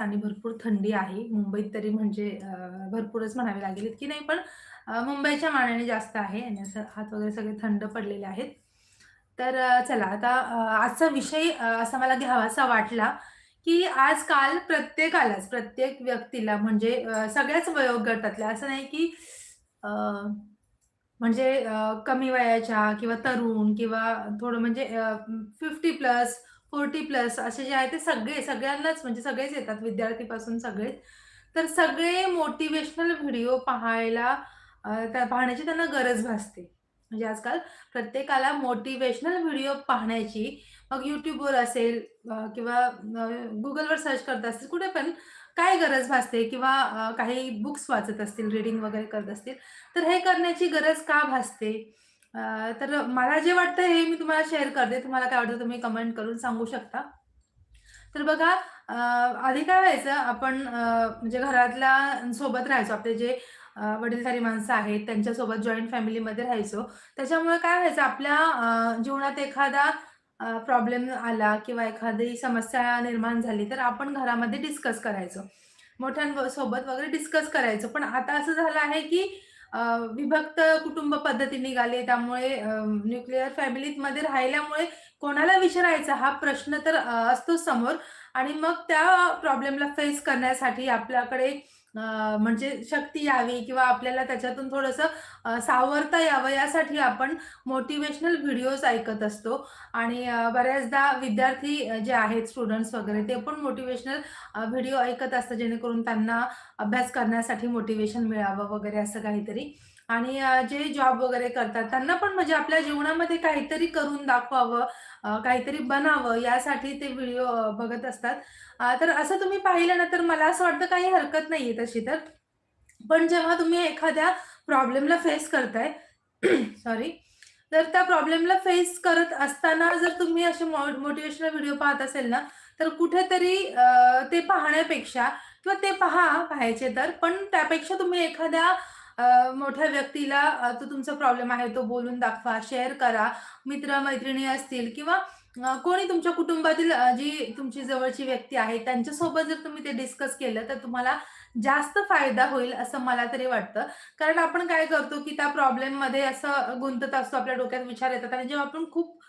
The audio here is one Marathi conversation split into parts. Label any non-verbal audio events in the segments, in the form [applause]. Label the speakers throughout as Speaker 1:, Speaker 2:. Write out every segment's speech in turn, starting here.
Speaker 1: आणि भरपूर थंडी आहे. मुंबईत तरी म्हणजे भरपूरच म्हणावे लागेल की नाही पण मुंबईच्या मानाने जास्त आहे आणि असं हात वगैरे सगळे थंड पडलेले आहेत. तर चला आता आजचा विषय असा मला घ्यावासा वाटला, की आजकाल प्रत्येकालाच, प्रत्येक व्यक्तीला म्हणजे सगळ्याच वयोगटातल्या असं नाही की म्हणजे कमी वयाच्या किंवा तरुण किंवा थोडं म्हणजे फिफ्टी प्लस, 40 प्लस असे जे आहेत ते सगळे सगळ्यांनाच म्हणजे सगळेच येतात विद्यार्थीपासून सगळेच. तर सगळे मोटिवेशनल व्हिडिओ पाहायला त्या पाहण्याची त्यांना गरज भासते. म्हणजे आजकाल प्रत्येकाला मोटिवेशनल व्हिडिओ पाहण्याची मग यूट्यूबवर असेल किंवा गुगलवर सर्च करत असतील, कुठे पण काय गरज भासते किंवा काही बुक्स वाचत असतील, रीडिंग वगैरे करत असतील, तर हे करण्याची गरज का भासते? अ, तर मला जे वाटतं हे मी तुम्हाला शेअर करते. तुम्हाला काय वाटतं तुम्ही कमेंट करून सांगू शकता. तर बघा अ, आधी काय व्हायचं आपण अ, म्हणजे घरातल्या सोबत राहायचो. आपले जे अ, वडीलधारी माणसं आहेत त्यांच्यासोबत जॉइंट फॅमिलीमध्ये राहायचो. त्याच्यामुळे काय व्हायचं आपल्या अ, जीवनात एखादा अ, प्रॉब्लेम आला किंवा एखादी समस्या निर्माण झाली, तर आपण घरामध्ये डिस्कस करायचो. मोठ्यांसोबत वगैरे डिस्कस करायचो. पण आता असं झालं आहे, की विभक्त कुटुंब पद्धती निघाली. त्यामुळे न्यूक्लिअर फॅमिलीत मध्ये राहिल्यामुळे कोणाला विचारायचा हा प्रश्न तर असतो समोर आणि मग त्या प्रॉब्लेमला फेस करण्यासाठी आपल्याकडे म्हणजे शक्ती यावी किंवा आपल्याला त्याच्यातून थोडंसं सावरता यावं यासाठी आपण मोटिवेशनल व्हिडिओज ऐकत असतो. आणि बऱ्याचदा विद्यार्थी जे आहेत स्टुडंट्स वगैरे ते पण मोटिवेशनल व्हिडिओ ऐकत असतात जेणेकरून त्यांना अभ्यास करण्यासाठी मोटिवेशन मिळावं वगैरे असं काहीतरी. आणि जे जॉब वगैरे करतात त्यांना पण म्हणजे आपल्या जीवनामध्ये काहीतरी करून दाखवावं, काहीतरी बनावं यासाठी ते व्हिडिओ बघत असतात. तर असं तुम्ही पाहिलं ना, तर मला असं वाटतं काही हरकत नाहीये तशी तर. पण जेव्हा तुम्ही एखाद्या प्रॉब्लेमला फेस करताय [clears throat] सॉरी, तर त्या प्रॉब्लेमला फेस करत असताना जर तुम्ही असे मो व्हिडिओ पाहत असेल ना, तर कुठेतरी ते पाहण्यापेक्षा किंवा ते पहा पाहायचे तर, पण त्यापेक्षा तुम्ही एखाद्या मोठ्या व्यक्तीला तो तुमचा प्रॉब्लेम आहे तो बोलून दाखवा, शेअर करा. मित्र-मैत्रिणी असतील किंवा कोणी तुमच्या कुटुंबातील जी तुमची जवळची व्यक्ती आहे त्यांच्यासोबत जर तुम्ही ते डिस्कस केलं, तर तुम्हाला जास्त फायदा होईल असं मला तरी वाटतं. कारण आपण काय करतो, की त्या प्रॉब्लेममध्ये असं गुंतत असतो, आपल्या डोक्यात विचार येतात आणि जेव्हा आपण खूप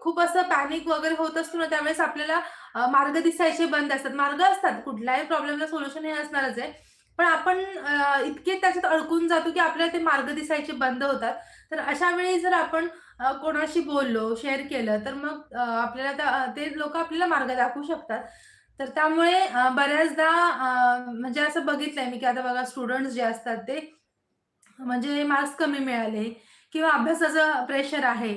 Speaker 1: खूप असं पॅनिक वगैरे होत असतो ना, त्यावेळेस आपल्याला मार्ग दिसायचे बंद असतात. मार्ग असतात, कुठल्याही प्रॉब्लेमला सोल्युशन हे असणारच आहे. पण आपण इतके त्याच्यात अडकून जातो, की आपल्याला ते मार्ग दिसायचे बंद होतात. तर अशा वेळी जर आपण कोणाशी बोललो, शेअर केलं, तर मग आपल्याला ते लोक आपल्याला मार्ग दाखवू शकतात. तर त्यामुळे बऱ्याचदा म्हणजे असं बघितलंय मी, की आता बघा स्टुडंट्स जे असतात ते म्हणजे मार्क्स कमी मिळाले किंवा अभ्यासाचं प्रेशर आहे.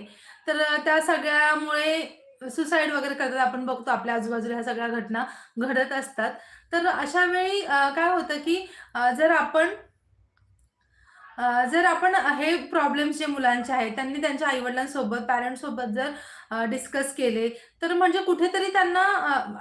Speaker 1: तर त्या सगळ्यामुळे सुसाईड वगैरे करतात. आपण बघतो आपल्या आजूबाजूला ह्या सगळ्या घटना घडत असतात. तर अशा वेळी काय होतं, की जर आपण जर आपण हे प्रॉब्लेम्स जे मुलांचे आहेत, त्यांनी त्यांच्या आईवडिलांसोबत पॅरेंट्ससोबत जर डिस्कस केले, तर म्हणजे कुठेतरी त्यांना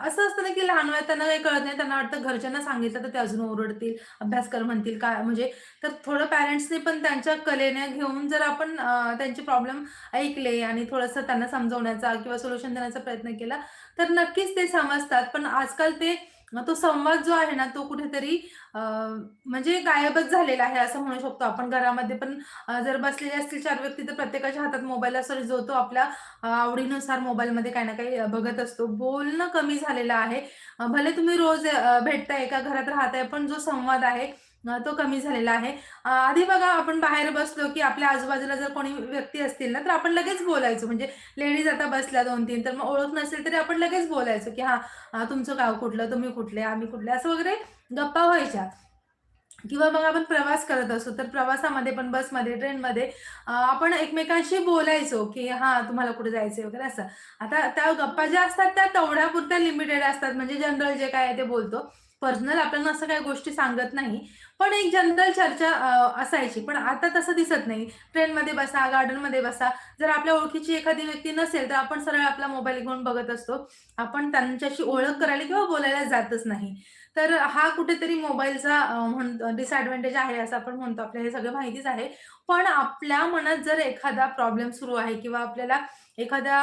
Speaker 1: असं असतं ना, की लहान वयात त्यांना काही कळत नाही. त्यांना वाटतं घरच्यांना सांगितलं तर ते अजून ओरडतील, अभ्यास कर म्हणतील, काय म्हणजे तर थोडं पॅरेंट्सनी पण त्यांच्या कलेने घेऊन जर आपण त्यांचे प्रॉब्लेम ऐकले आणि थोडंसं त्यांना समजवण्याचा किंवा सोल्युशन देण्याचा प्रयत्न केला, तर नक्कीच ते समजतात. पण आजकाल ते मग तो संवाद जो आहे ना, तो कुठेतरी म्हणजे गायबच झालेला आहे असं म्हणू शकतो आपण. घरामध्ये पण जर बसलेले असतील चार व्यक्ती तर प्रत्येकाच्या हातात मोबाईल असतो जो तो आपल्या आवडीनुसार मोबाईलमध्ये काही ना काही बघत असतो. बोलणं कमी झालेलं आहे. भले तुम्ही रोज भेटताय, एका घरात राहताय, पण जो संवाद आहे तो कमी झालेला आहे. आधी बघा आपण बाहेर बसलो, की आपल्या आजूबाजूला जर कोणी व्यक्ती असतील ना, तर आपण लगेच बोलायचो. म्हणजे लेडीज आता बसल्या 2-3 तर मग ओळख नसेल तरी आपण लगेच बोलायचो, की हा तुमचं गाव कुठलं? तुम्ही कुठले? आम्ही कुठले?" असं वगैरे गप्पा व्हायच्या. किंवा मग आपण प्रवास करत असू, तर प्रवासामध्ये पण बसमध्ये, ट्रेनमध्ये आपण एकमेकांशी बोलायचो, की हां, तुम्हाला कुठे जायचंय वगैरे असं. आता त्या गप्पा ज्या असतात त्या तेवढ्यापुरत्या लिमिटेड असतात. म्हणजे जनरल जे काय ते बोलतो. पर्सनल आपल्याला असं काही गोष्टी सांगत नाही. पण एक जनरल चर्चा असायची. पण आता तसं दिसत नाही. ट्रेनमध्ये बसा, गार्डनमध्ये बसा. जर आपल्या ओळखीची एखादी व्यक्ती नसेल, तर आपण सरळ आपला मोबाईल घेऊन बघत असतो. आपण त्यांच्याशी ओळख करायला किंवा बोलायला जातच नाही. तर हा कुठेतरी मोबाईलचा अ, आहे असं आपण म्हणतो. आपल्याला हे सगळं माहितीच आहे. पण आपल्या मनात जर एखादा प्रॉब्लेम सुरू आहे किंवा आपल्याला एखाद्या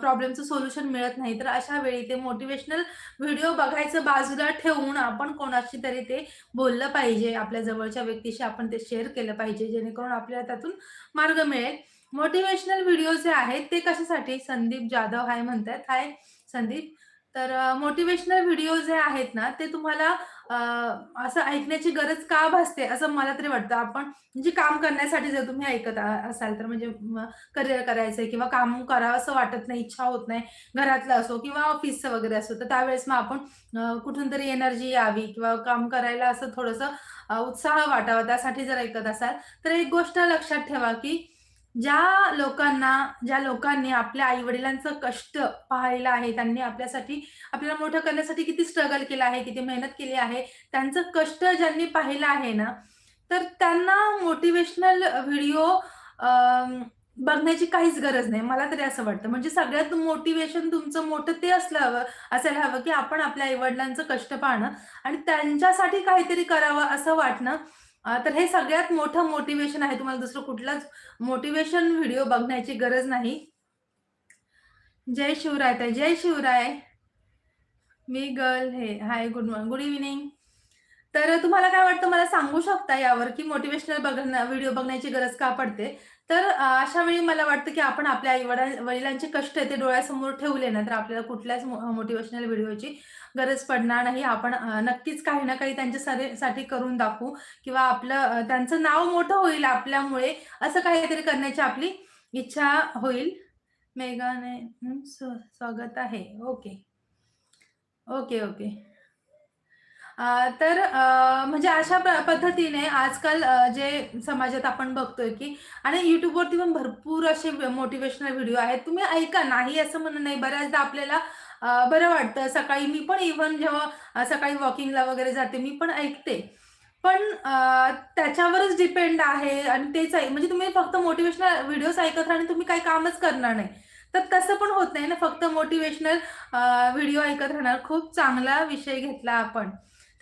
Speaker 1: प्रॉब्लेमचं सोल्युशन मिळत नाही, तर अशा वेळी ते मोटिवेशनल व्हिडिओ बघायचं बाजूला ठेवून आपण कोणाशी तरी ते बोललं पाहिजे. आपल्या जवळच्या व्यक्तीशी आपण ते शेअर केलं पाहिजे, जेणेकरून आपल्याला त्यातून मार्ग मिळेल. मोटिव्हेशनल व्हिडिओ जे आहेत ते कशासाठी? संदीप जाधव हाय म्हणतात हाय संदीप. तर मोटिव्हेशनल व्हिडिओ जे आहेत ना, ते तुम्हाला असं ऐकण्याची गरज का भासते, असं मला तरी वाटतं. आपण म्हणजे काम करण्यासाठी जर तुम्ही ऐकत असाल तर म्हणजे करिअर करायचंय किंवा काम करावं असं वाटत नाही, इच्छा होत नाही, घरातलं असो किंवा ऑफिसचं वगैरे असो, तर त्यावेळेस मग आपण कुठून तरी एनर्जी यावी किंवा काम करायला असं थोडंसं उत्साह वाटावा त्यासाठी जर ऐकत असाल, तर एक गोष्ट लक्षात ठेवा, की ज्या लोकांना ज्या लोकांनी आपल्या आई-वडिलांचं कष्ट पाहिलं आहे, त्यांनी आपल्यासाठी आपल्याला मोठं करण्यासाठी किती स्ट्रगल केलं आहे, किती मेहनत केली आहे, त्यांचं कष्ट ज्यांनी पाहिलं आहे ना, तर त्यांना मोटिवेशनल व्हिडिओ बघण्याची काहीच गरज नाही. मला तरी असं वाटतं. म्हणजे सगळ्यात मोटिव्हेशन तुमचं मोठं ते असलं हवं असायला हवं, की आपण आपल्या आई-वडिलांचं कष्ट पाहणं आणि त्यांच्यासाठी काहीतरी करावं असं वाटणं. तर हे सगळ्यात मोठं मोटिव्हेशन आहे. तुम्हाला दुसरं कुठलाच मोटिवेशन व्हिडिओ बघण्याची गरज नाही. जय शिवराय ताई, जय शिवराय. मी गर्ल हे. Hi, good morning, good evening तर तुम्हाला काय वाटतं मला सांगू शकता यावर, की मोटिवेशनल बघणं व्हिडिओ बघण्याची गरज का पडते? तर अशा वेळी मला वाटतं, की आपण आपल्या आई वडिलांचे कष्ट आहे ते डोळ्यासमोर ठेवले ना, तर आपल्याला कुठल्याच मो व्हिडिओची गरज पडणार नाही. आपण नक्कीच काही ना काही त्यांच्यासाठी साठी करून दाखवू किंवा आपलं त्यांचं नाव मोठं होईल आपल्यामुळे, असं काहीतरी करण्याची आपली इच्छा होईल. मेघाने स्व स्वागत आहे. ओके. Okay, okay. तर म्हणजे अशा पद्धतीने आजकाल जे समाजात आपण बघतोय, की आणि युट्यूबवरती पण भरपूर असे मोटिवेशनल व्हिडिओ आहेत. तुम्ही ऐका, नाही असं म्हणणं नाही. बऱ्याचदा आपल्याला बरं वाटतं. सकाळी मी पण इव्हन जेव्हा सकाळी वॉकिंगला वगैरे जाते, मी पण ऐकते. पण त्याच्यावरच डिपेंड आहे आणि तेच आहे म्हणजे तुम्ही फक्त मोटिव्हेशनल व्हिडिओज ऐकत राहा आणि तुम्ही काही कामच करणार नाही. तर तसं पण होत नाही ना, फक्त मोटिवेशनल व्हिडिओ ऐकत राहणार. खूप चांगला विषय घेतला आपण.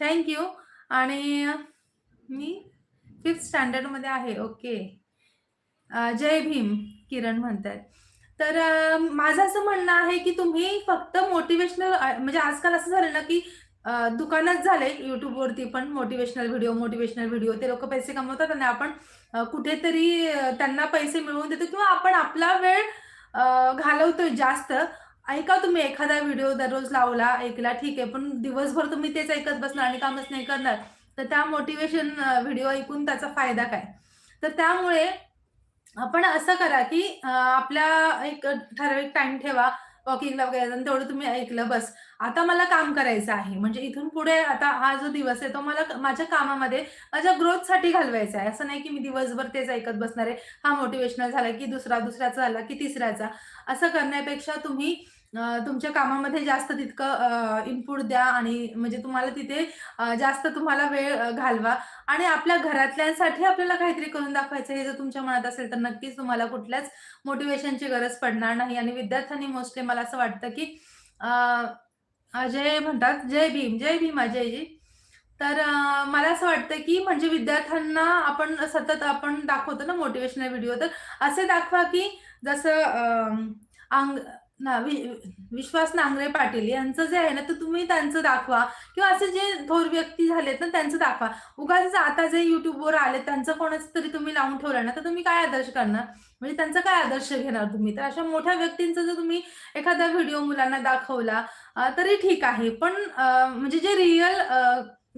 Speaker 1: Thank you. आणि मी फिफ्थ स्टँडर्डमध्ये आहे. ओके. जय भीम किरण म्हणतायत. तर माझं असं म्हणणं आहे, की तुम्ही फक्त मोटिवेशनल म्हणजे आजकाल असं झालं ना, की अ, दुकानच झालंय पण मोटिवेशनल व्हिडिओ, मोटिव्हेशनल व्हिडिओ. ते लोक पैसे कमवतात आणि आपण कुठेतरी त्यांना पैसे मिळवून देतो किंवा आपण आपला वेळ घालवतोय जास्त. ऐका तुम्ही एखादा व्हिडिओ दररोज लावला, ऐकला ठीक आहे. पण दिवसभर तुम्ही तेच ऐकत बसणार आणि कामच नाही करणार, तर त्या मोटिवेशन व्हिडिओ ऐकून त्याचा फायदा काय? तर त्यामुळे आपण असं करा, की आपल्या आपला एक ठराविक टाइम ठेवा वॉकिंगला वगैरे आणि तेवढं तुम्ही ऐकलं बस. आता मला काम करायचं आहे. म्हणजे इथून पुढे आता हा जो दिवस आहे तो मला माझ्या कामामध्ये माझ्या ग्रोथसाठी घालवायचा आहे. असं नाही, की मी दिवसभर तेच ऐकत बसणार आहे. हा मोटिवेशनल झाला, की दुसरा, दुसऱ्याचा झाला, की तिसऱ्याचा. असं करण्यापेक्षा तुम्ही अ, तुमच्या कामामध्ये जास्त तितकं इनपुट द्या आणि म्हणजे तुम्हाला तिथे अ, जास्त तुम्हाला वेळ अ, घालवा आणि आपल्या घरातल्यांसाठी आपल्याला काहीतरी करून दाखवायचं हे जर तुमच्या मनात असेल, तर नक्कीच तुम्हाला कुठल्याच मोटिवेशनची गरज पडणार नाही आणि विद्यार्थ्यांनी मोस्टली मला असं वाटतं, की अ, अजय म्हणतात, "जय भीम, जय भीम अजयजी." तर अ, मला असं वाटतं, की म्हणजे विद्यार्थ्यांना आपण सतत आपण दाखवतो ना मोटिवेशनल व्हिडिओ, तर असे दाखवा, की जसं अंग ना वि विश्वास नांगरे पाटील यांचं जे आहे ना, तर तुम्ही त्यांचं दाखवा किंवा असे जे थोर व्यक्ती झालेत ना, त्यांचं दाखवा. उगाच आता जे युट्यूबवर आले त्यांचं कोणाचं तरी तुम्ही लावून ठेवलं ना, तर तुम्ही काय आदर्श करणार? म्हणजे त्यांचा काय आदर्श घेणार तुम्ही? तर अशा मोठ्या व्यक्तींचा जर तुम्ही एखादा व्हिडिओ मुलांना दाखवला तरी ठीक आहे. पण म्हणजे जे रिअल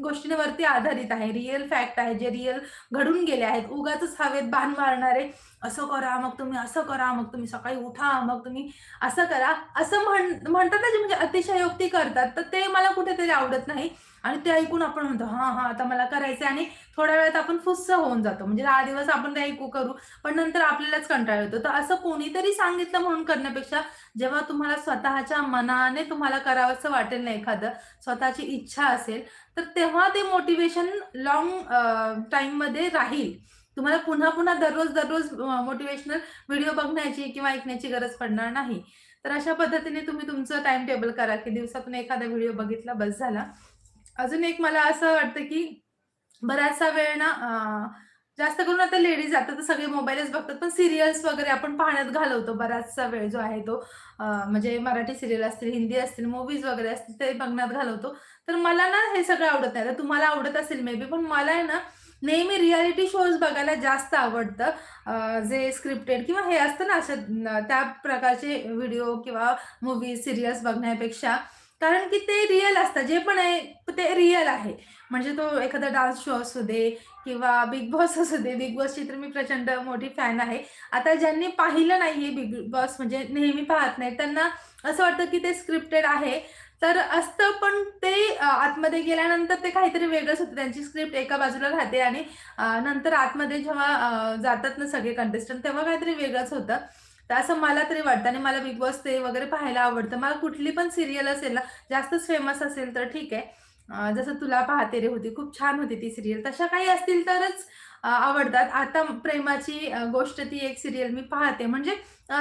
Speaker 1: गोष्टींवरती आधारित आहे, रिअल फॅक्ट आहे, जे रिअल घडून गेले आहेत. उगाचच हवेत बाण मारणारे, असं करा, मग तुम्ही असं करा, मग तुम्ही सकाळी उठा, मग तुम्ही असं करा, असं म्हण म्हणतात ना, जे म्हणजे अतिशयोक्ती करतात, तर ते मला कुठेतरी आवडत नाही आणि ते ऐकून आपण म्हणतो, "हां, हां, आता मला करायचंय" आणि थोड्या वेळात आपण फुस्स होऊन जातो. म्हणजे दहा दिवस आपण ते ऐकू, करू, पण नंतर आपल्यालाच कंटाळा येतो. तर असं कोणीतरी सांगितलं म्हणून करण्यापेक्षा जेव्हा तुम्हाला स्वतःच्या मनाने तुम्हाला करावंसं वाटेल ना एखादं, स्वतःची इच्छा असेल, तर तेव्हा ते मोटिवेशन लॉंग अ, टाईममध्ये राहील. तुम्हाला पुन्हा-पुन्हा दररोज-दररोज मोटिवेशनल व्हिडिओ बघण्याची किंवा ऐकण्याची गरज पडणार नाही. तर अशा पद्धतीने तुम्ही तुमचं टाइम टेबल करा, की दिवसातून एखादा व्हिडिओ बघितला बस झाला. अजून एक मला असं वाटतं, की बराचसा वेळ ना जास्त करून आता लेडीज आता तर सगळे मोबाईलच बघतात, पण सिरियल्स वगैरे आपण पाहण्यात घालवतो बराचसा वेळ जो आहे तो म्हणजे मराठी सिरियल असतील, हिंदी असतील, मूव्हीज वगैरे असतील ते बघण्यात घालवतो. तर मला ना हे सगळं आवडत नाही. तर तुम्हाला आवडत असेल मे बी, पण मला आहे ना नेहमी रियालिटी शोज बघायला जास्त आवडतं. जे स्क्रिप्टेड किंवा हे असतं ना असं त्या प्रकारचे व्हिडिओ किंवा मूवी सिरियल्स बघण्यापेक्षा कारण की ते रिअल असतं जे पण आहे ते रिअल आहे. म्हणजे तो एखादा डान्स शो असू दे किंवा बिग बॉस [laughs] असू दे. बिग बॉसची तर मी प्रचंड मोठी फॅन आहे. आता ज्यांनी पाहिलं नाही आहे बिग बॉस म्हणजे नेहमी पाहत नाही, त्यांना असं वाटतं की ते स्क्रिप्टेड आहे. तर असतं पण ते आतमध्ये गेल्यानंतर ते काहीतरी वेगळंच होतं. त्यांची स्क्रिप्ट एका बाजूला राहते आणि नंतर आतमध्ये जेव्हा जातात ना सगळे कंटेस्टंट तेव्हा काहीतरी वेगळंच होतं. तर असं मला तरी वाटतं आणि मला बिग बॉस ते वगैरे पाहायला आवडतं. मला कुठली पण सिरियल असेल ना, जास्तच फेमस असेल तर ठीक आहे. जसं तुला पाहते रे होती, खूप छान होती ती सिरियल तशा काही असतील तरच आवडतात. आता प्रेमाची गोष्ट ती एक सिरियल मी पाहते. म्हणजे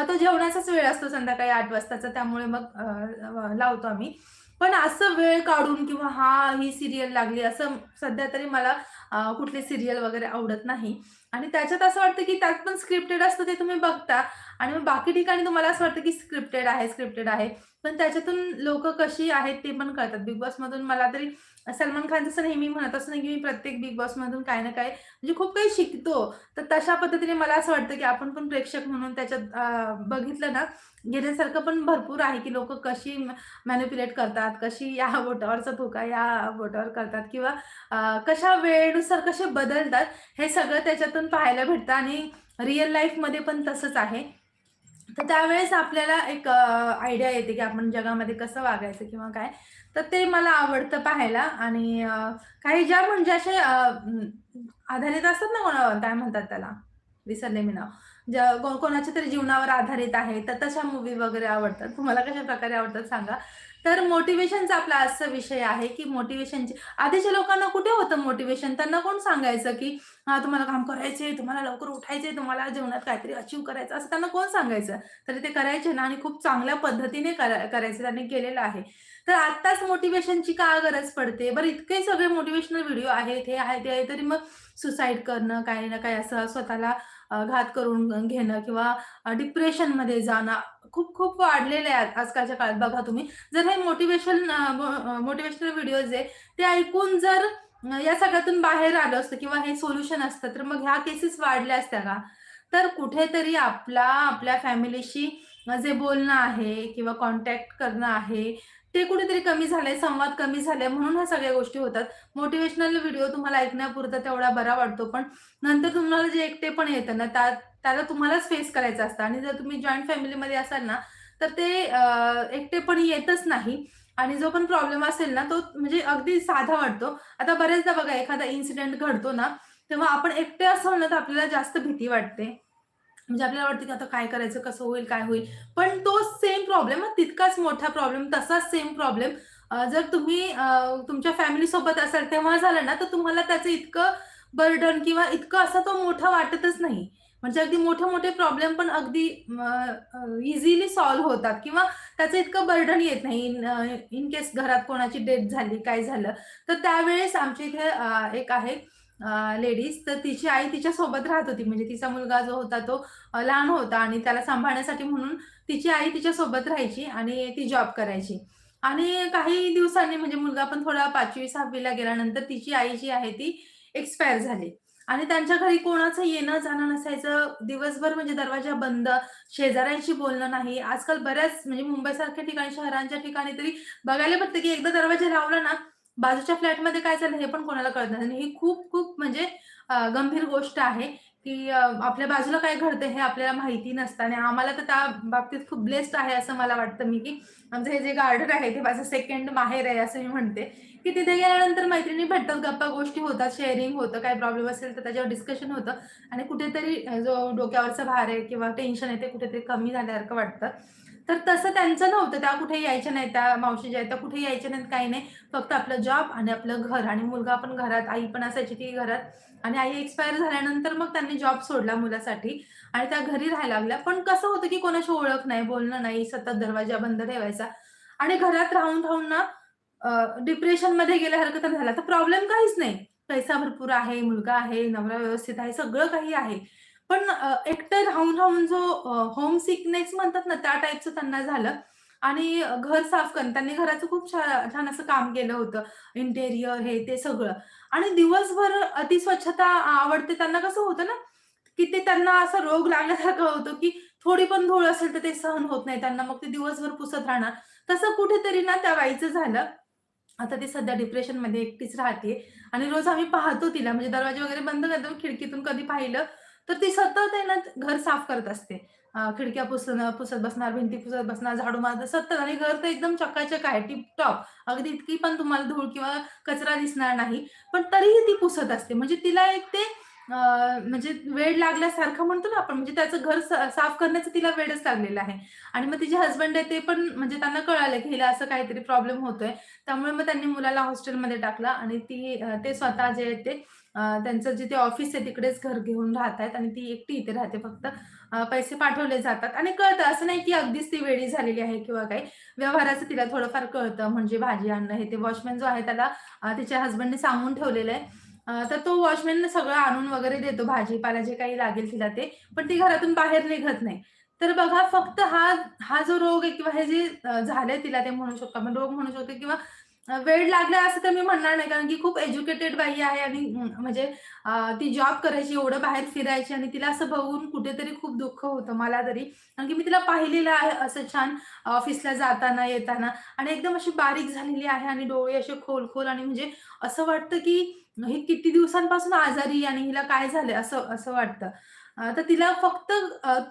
Speaker 1: तो जेवणाचाच वेळ असतो संध्याकाळी आठ वाजताचा त्यामुळे मग लावतो आम्ही. पण असं वेळ काढून किंवा हा ही सिरियल लागली असं सध्या तरी मला कुठली सिरियल वगैरे आवडत नाही. आणि त्याच्यात असं वाटतं की त्यात पण स्क्रिप्टेड असतं ते तुम्ही बघता आणि मग बाकी ठिकाणी तुम्हाला असं वाटतं की स्क्रिप्टेड आहे, स्क्रिप्टेड आहे. पण त्याच्यातून लोक कशी आहेत ते पण कळतात. बिग बॉसमधून मला तरी सलमान खान जसं नेहमी म्हणत असतो ना, की मी प्रत्येक बिग बॉसमधून काही ना काही म्हणजे खूप काही शिकतो. तर तशा पद्धतीने मला असं वाटतं, की आपण पण प्रेक्षक म्हणून त्याच्यात बघितलं ना, घेण्यासारखं पण भरपूर आहे, की लोक कशी मॅन्युप्युलेट करतात, कशी या [laughs] बोटावरचा धोका या बोटावर करतात किंवा कशा वेळेनुसार कसे बदलतात, हे सगळं त्याच्यातून पाहायला भेटतं आणि रिअल लाईफमध्ये पण तसंच आहे. तर त्यावेळेस आपल्याला एक आयडिया येते, की आपण जगामध्ये कसं वागायचं किंवा काय. तर ते मला आवडतं पाहायला आणि काही ज्या म्हणजे असे आधारित असतात ना कोणावर, काय म्हणतात त्याला? विसरले मी नाव. ज्या कोणाच्या तरी जीवनावर आधारित आहे, तर तशा मूवी वगैरे आवडतात. तुम्हाला कशाप्रकारे आवडतात सांगा? तर मोटिवेशनचा आपला आजचा विषय आहे, की मोटिवेशनचे आधीच्या लोकांना कुठे होतं मोटिवेशन त्यांना कोण सांगायचं, की हा तुम्हाला काम करायचे तुम्हाला लवकर उठायचे तुम्हाला जीवनात काहीतरी अचीव करायचं, असं त्यांना कोण सांगायचं? तरी ते करायचे ना आणि खूप चांगल्या पद्धतीने करायचं करायचे. त्यांनी केलेलं आहे. तर आत्ताच मोटिवेशनची का गरज पडते? बरं इतके सगळे मोटिवेशनल व्हिडिओ आहेत, हे आहे, ते आहे, तरी मग सुसाईड करणं, काही ना काही असं स्वतःला घात करून घेणं किंवा डिप्रेशन डिप्रेशनमध्ये जाणं खूप खूप वाढलेले आहे आजकालच्या काळात. बघा तुम्ही, जर हे मोटिव्हेशन मोटिवेशनल व्हिडिओज आहे, ते ऐकून जर या सगळ्यातून बाहेर आलं असतं किंवा हे सोल्युशन असतं, तर मग ह्या केसेस वाढल्या असत्या का? तर कुठेतरी आपला आपल्या फॅमिलीशी जे बोलणं आहे किंवा कॉन्टॅक्ट करणं आहे, ते कुठेतरी कमी झालंय, संवाद कमी झालाय म्हणून ह्या सगळ्या गोष्टी होतात. मोटिवेशनल व्हिडिओ तुम्हाला ऐकण्यापुरता तेवढा बरा वाटतो, पण नंतर तुम्हाला जे एकटे पण येतं ना, त्या त्याला तुम्हालाच फेस करायचं असतं आणि जर तुम्ही जॉईंट फॅमिलीमध्ये असाल ना, तर ते एकटे पण येतच नाही आणि जो पण प्रॉब्लेम असेल ना, तो म्हणजे अगदी साधा वाटतो. आता बरेचदा बघा एखादा इन्सिडेंट घडतो ना, तेव्हा आपण एकटे असाल ना, तर आपल्याला जास्त भीती वाटते. म्हणजे आपल्याला वाटतं की आता काय करायचं, कसं होईल, काय होईल? पण तो सेम प्रॉब्लेम तितकाच मोठा प्रॉब्लेम, तसाच सेम प्रॉब्लेम जर तुम्ही तुमच्या तुमच्या फॅमिलीसोबत असाल तेव्हा झालं ना, तर तुम्हाला त्याचं इतकं बर्डन किंवा इतकं असा तो मोठा वाटतच नाही. म्हणजे अगदी मोठे-मोठे प्रॉब्लेम पण अगदी इझिली सॉल्व्ह होतात किंवा त्याचं इतकं बर्डन येत नाही. इन इन केस घरात कोणाची डेथ झाली, काय झालं, तर त्यावेळेस आमच्या इथे एक आहे लेडीज तर तिची आई तिच्या सोबत राहत होती. म्हणजे तिचा मुलगा जो होता तो लहान होता आणि त्याला सांभाळण्यासाठी म्हणून तिची आई तिच्या सोबत राहायची आणि ती जॉब करायची. आणि काही दिवसांनी म्हणजे मुलगा पण थोडा पाचवी सहावीला गेल्यानंतर तिची आई जी आहे ती एक्सपायर झाली. आणि त्यांच्या घरी कोणाचं येणं-जाणं नसायचं. दिवसभर म्हणजे दरवाजा बंद, शेजाऱ्यांशी बोलणं नाही. आजकाल बऱ्याच म्हणजे मुंबईसारख्या ठिकाणी, शहरांच्या ठिकाणी तरी बघायला भेटतं, की एकदा दरवाजा लावला ना, बाजूच्या फ्लॅटमध्ये काय चाललं हे पण कोणाला कळत नाही. आणि ही खूप खूप म्हणजे गंभीर गोष्ट आहे, की आपल्या बाजूला काय घडतंय हे आपल्याला माहिती नसतं आणि आम्हाला तर त्या बाबतीत खूप ब्लेस्ड आहे असं मला वाटतं मी, की आमचं हे जे गार्डन आहे ते माझं सेकंड माहेर आहे असं मी म्हणते, की तिथे गेल्यानंतर मैत्रिणी भेटतात, गप्पा गोष्टी होतात, शेअरिंग होतं, काही प्रॉब्लेम असेल तर त्याच्यावर डिस्कशन होतं आणि कुठेतरी जो डोक्यावरचा भार आहे किंवा टेन्शन आहे ते कुठेतरी कमी झाल्यासारखं वाटतं. तर तसं त्यांचं नव्हतं. त्या कुठे यायच्या नाही त्या मावशी ज्या आहेत त्या कुठे यायच्या नाहीत, काही नाही. फक्त आपलं जॉब आणि आपलं घर आणि मुलगा पण घरात, आई पण असायची ती घरात आणि आई एक्सपायर झाल्यानंतर मग त्यांनी जॉब सोडला मुलासाठी आणि त्या घरी राहायला लागल्या. पण कसं होतं, की कोणाशी ओळख नाही, बोलणं नाही, सतत दरवाजा बंद ठेवायचा आणि घरात राहून-राहून ना डिप्रेशनमध्ये गेल्यासारखं तर झालं. तर प्रॉब्लेम काहीच नाही. पैसा भरपूर आहे, मुलगा आहे, नवरा व्यवस्थित आहे, सगळं काही आहे. पण एकटं राहून-राहून जो होम सिकनेस म्हणतात ना, त्या टाईपचं त्यांना झालं आणि घर साफ करणं. त्यांनी घराचं खूप छान असं काम केलं होतं. इंटेरियर हे ते सगळं आणि दिवसभर अति स्वच्छता आवडते. त्यांना कसं होतं ना, की ते त्यांना असा रोग लागण्यासारखं होतं, की थोडी पण धूळ असेल तर ते सहन होत नाही त्यांना. मग ते दिवसभर पुसत राहणार. तसं कुठेतरी ना त्या बाईचं झालं. आता ती सध्या डिप्रेशनमध्ये एकटीच राहते आणि रोज आम्ही पाहतो तिला म्हणजे दरवाजे वगैरे बंद करतो खिडकीतून कधी पाहिलं, तर ती सतत आहे ना घर साफ करत असते. खिडक्या पुसणं पुसत बसणार, भिंती पुसत बसणार, झाडू मारत सतत आणि घर तर एकदम चकाचक आहे, टिपटॉप. अगदी इतकी पण तुम्हाला धूळ किंवा कचरा दिसणार नाही. पण तरीही ती पुसत असते. म्हणजे तिला एक ते म्हणजे वेड लागल्यासारखं म्हणतो ना आपण, म्हणजे त्याचं घर स साफ करण्याचं तिला वेडच लागलेला आहे. आणि मग तिचे हसबंड आहे ते पण म्हणजे त्यांना कळालं, की हिला असं काहीतरी प्रॉब्लेम होतोय. त्यामुळे मग त्यांनी मुलाला हॉस्टेलमध्ये टाकलं आणि ती ते स्वतः जे आहे ते त्यांचं जिथे ऑफिस आहे तिकडेच घर घेऊन राहत आहेत आणि ती एकटी इथे राहते फक्त. पैसे पाठवले जातात आणि कळतं असं नाही, की अगदीच ती वेडी झालेली आहे किंवा काही. व्यवहाराचं तिला थोडंफार कळतं म्हणजे भाजी आणणं हे ते. वॉचमॅन जो आहे त्याला तिच्या हसबंडने सांगून ठेवलेलं आहे. अ, तर तो वॉचमॅन सगळं आणून वगैरे देतो भाजीपाला जे काही लागेल तिला ते. पण ती घरातून बाहेर निघत नाही. तर बघा फक्त हा हा जो रोग आहे किंवा हे जे अ, झालंय तिला ते म्हणू शकतो आपण रोग म्हणू शकतो किंवा अ, वेड लागला असं तर मी म्हणणार नाही कारण की खूप एज्युकेटेड बाई आहे आणि म्हणजे अ, ती जॉब करायची, एवढं बाहेर फिरायची आणि तिला असं बघून कुठेतरी खूप दुःख होतं मला तरी. कारण की मी तिला पाहिलेलं आहे असं छान ऑफिसला जाताना, येताना आणि एकदम अशी बारीक झालेली आहे आणि डोळे असे खोल-खोल आणि म्हणजे असं वाटतं की ही किती दिवसांपासून आजारी आणि हिला काय झालंय असं असं वाटतं. तर तिला फक्त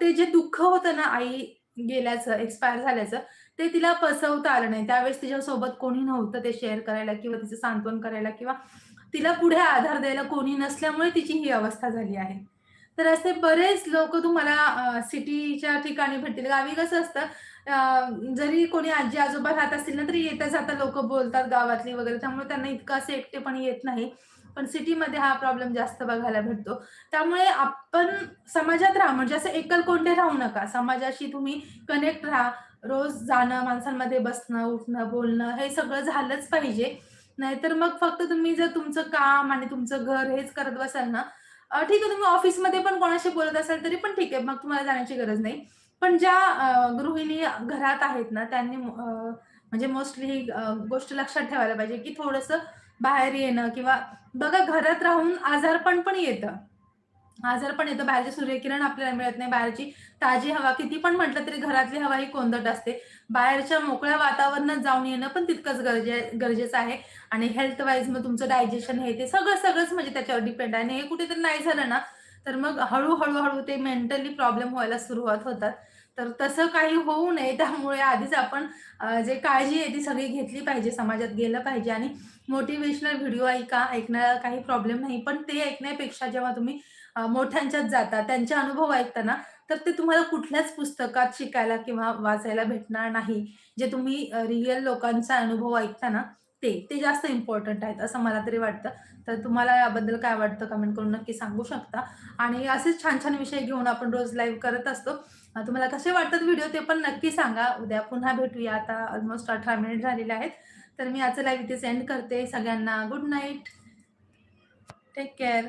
Speaker 1: ते जे दुःख होतं ना आई गेल्याचं, एक्सपायर झाल्याचं, ते तिला पसवता आलं नाही. त्यावेळेस तिच्यासोबत कोणी नव्हतं ते शेअर करायला किंवा तिचं सांत्वन करायला किंवा तिला पुढे आधार द्यायला कोणी नसल्यामुळे तिची ही अवस्था झाली आहे. तर असे बरेच लोक तुम्हाला सिटीच्या ठिकाणी भेटतील. गावी कसं असतं जरी कोणी आजी-आजोबा राहत असतील ना, तरी येता-जाता लोक बोलतात गावातली वगैरे, त्यामुळे त्यांना इतकं असं एकटेपण येत नाही. पण सिटीमध्ये हा प्रॉब्लेम जास्त बघायला भेटतो. त्यामुळे आपण समाजात राहा, म्हणजे असं एकल कोणते राहू नका. समाजाशी तुम्ही कनेक्ट राहा. रोज जाणं, माणसांमध्ये बसणं, उठणं, बोलणं हे सगळं झालंच पाहिजे. नाहीतर मग फक्त तुम्ही जर तुमचं काम आणि तुमचं घर हेच करत बसाल ना, ठीक आहे तुम्ही ऑफिसमध्ये पण कोणाशी बोलत असाल तरी पण ठीक आहे. मग तुम्हाला जाण्याची गरज नाही. पण ज्या गृहिणी घरात आहेत ना, त्यांनी म्हणजे मोस्टली ही गोष्ट लक्षात ठेवायला पाहिजे, की थोडंसं बाहेर येणं किंवा बघा घरात राहून आजारपण पण येतं. आजारपण येतं. बाहेरचे सूर्यकिरण आपल्याला मिळत नाही. बाहेरची ताजी हवा किती पण म्हटलं तरी घरातली हवा ही कोंदट असते. बाहेरच्या मोकळ्या वातावरणात जाऊन येणं पण तितकंच गरजे गरजेचं आहे आणि हेल्थ वाईज मग तुमचं डायजेशन हे ते सगळं सगळंच म्हणजे त्याच्यावर डिपेंड आहे आणि हे कुठेतरी नाही झालं ना, तर मग हळूहळू हळू, ते मेंटली प्रॉब्लेम व्हायला सुरुवात होतात. तर तसं काही होऊ नये त्यामुळे आधीच आपण जे काळजी आहे ती सगळी घेतली पाहिजे. समाजात गेलं पाहिजे आणि मोटिव्हेशनल व्हिडिओ ऐका. ऐकण्याला काही प्रॉब्लेम नाही. पण ते ऐकण्यापेक्षा जेव्हा तुम्ही मोठ्यांच्यात जाता, त्यांचे अनुभव ऐकताना तर ते तुम्हाला कुठल्याच पुस्तकात शिकायला किंवा वाचायला भेटणार नाही. जे तुम्ही रिअल लोकांचा अनुभव ऐकता ना, ते. ते जास्त इम्पॉर्टंट आहेत, असं मला तरी वाटतं. तर तुम्हाला याबद्दल काय वाटतं कमेंट करून नक्की सांगू शकता. आणि असेच छान-छान विषय घेऊन आपण रोज लाईव्ह करत असतो. तुम्हाला कसे वाटतात व्हिडिओ ते पण नक्की सांगा. उद्या पुन्हा भेटूया. आता ऑलमोस्ट 18 मिनिट झालेले आहेत. तर मी आजचं लाईव्ह इथे सेंड करते. सगळ्यांना गुड नाईट. Take care.